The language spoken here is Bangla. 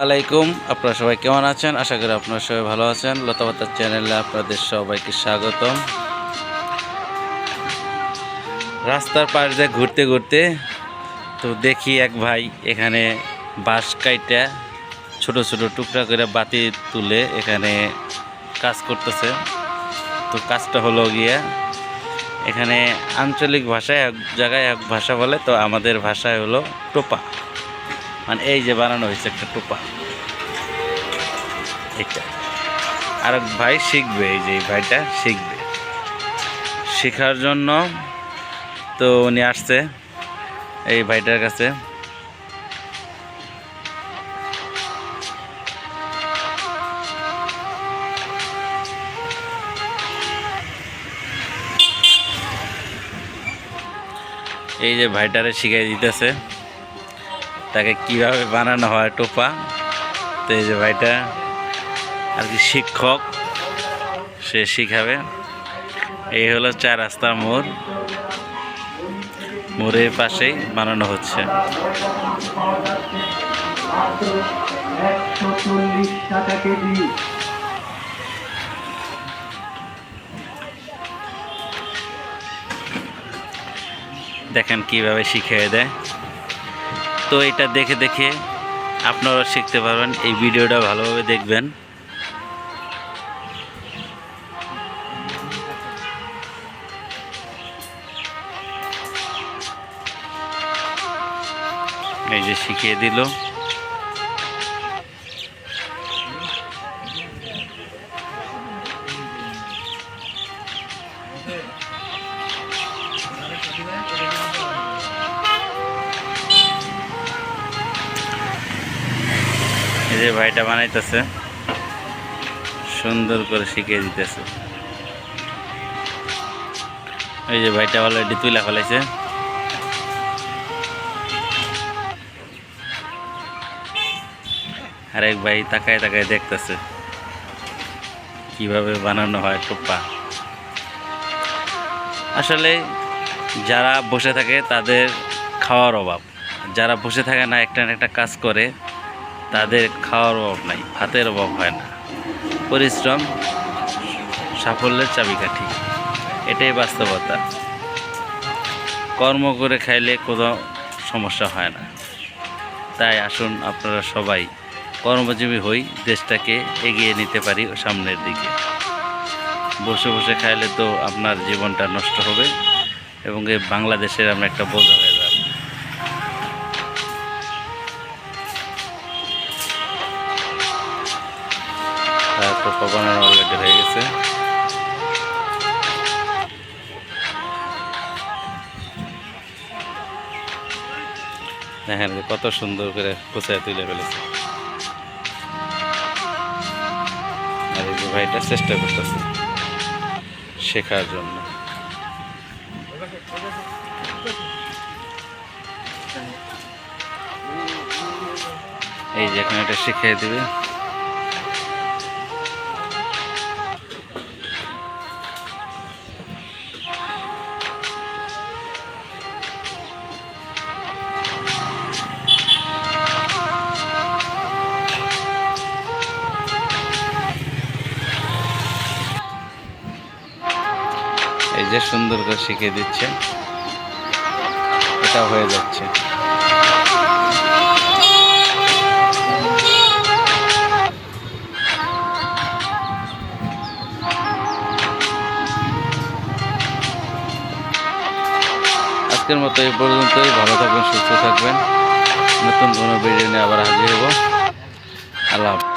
আলাইকুম, আপনারা সবাই কেমন আছেন? আশা করি আপনারা সবাই ভালো আছেন। লতাপাতার চ্যানেলে আপনাদের সবাইকে স্বাগতম। রাস্তার পাশ দিয়ে ঘুরতে ঘুরতে তো দেখি এক ভাই এখানে বাঁশ কাইটা ছোট ছোট টুকরা করে বাতি তুলে এখানে কাজ করতেছে। তো কাজটা হলো গিয়া এখানে আঞ্চলিক ভাষায় এক জায়গায় এক ভাষা বলে, তো আমাদের ভাষায় হলো টোপা। মানে এই যে বানানো হয়েছে একটা টোপা। এটা আর ভাই শিখবে, এই যে ভাইটা শিখবে। শেখার জন্য তো উনি আসছে এই ভাইটার কাছে। এই যে ভাইটারে শিখাই দিতেছে। তাকে কীভাবে বানানো হয় টোপা? তো এই যে ভাইটা, আর কি শিক্ষক, সে শিখাবে। এই হলো চার রাস্তার মোড়। মোড়ের পাশেই বানানো হচ্ছে। দেখেন কীভাবে শিখিয়ে দেয়। তো এটা দেখে দেখে আপনারা শিখতে পারবেন, এই ভিডিওটা ভালোভাবে দেখবেন। এই যে শিখিয়ে দিল। যে ভাইটা বানাইতেছে, সুন্দর করে শিখিয়ে দিতেছে। এই যে ভাইটা অলরেডি তুলে ফেলাইছে। আরেক ভাই তাকায় তাকায় দেখতেছে, কীভাবে বানানো হয় টোপা আসলে যারা বসে থাকে তাদের খাওয়ার অভাব। যারা বসে থাকে না, একটা না একটা কাজ করে তাদের খাওয়ার অভাব নাই, ভাতের অভাব হয় না। পরিশ্রম, সাফল্যের চাবিকাঠি, এটাই বাস্তবতা। কর্ম করে খাইলে কোনো সমস্যা হয় না। তাই আসুন আপনারা সবাই কর্মজীবী হই, দেশটাকে এগিয়ে নিতে পারি সামনের দিকে। বসে বসে খাইলে তো আপনার জীবনটা নষ্ট হবে এবং এই বাংলাদেশের আমরা একটা বোঝা যাবে বানানো অলরেডি হয়ে গেছে। দেখেন কত সুন্দর করে কোচায় তুলে ফেলেছে। আর এই যে ভাইটা চেষ্টা করতেছে শেখার জন্য। এই যে এটা শিখিয়ে দিবে। এই যে সুন্দর করে শিখিয়ে দিচ্ছে এটা হয়ে যাচ্ছে। আজকের মতো এই পর্যন্তই, ভালো থাকবেন, সুস্থ থাকবেন। নতুন কোনো ভিডিও নিয়ে আবার হাজির হব। আল্লাহ।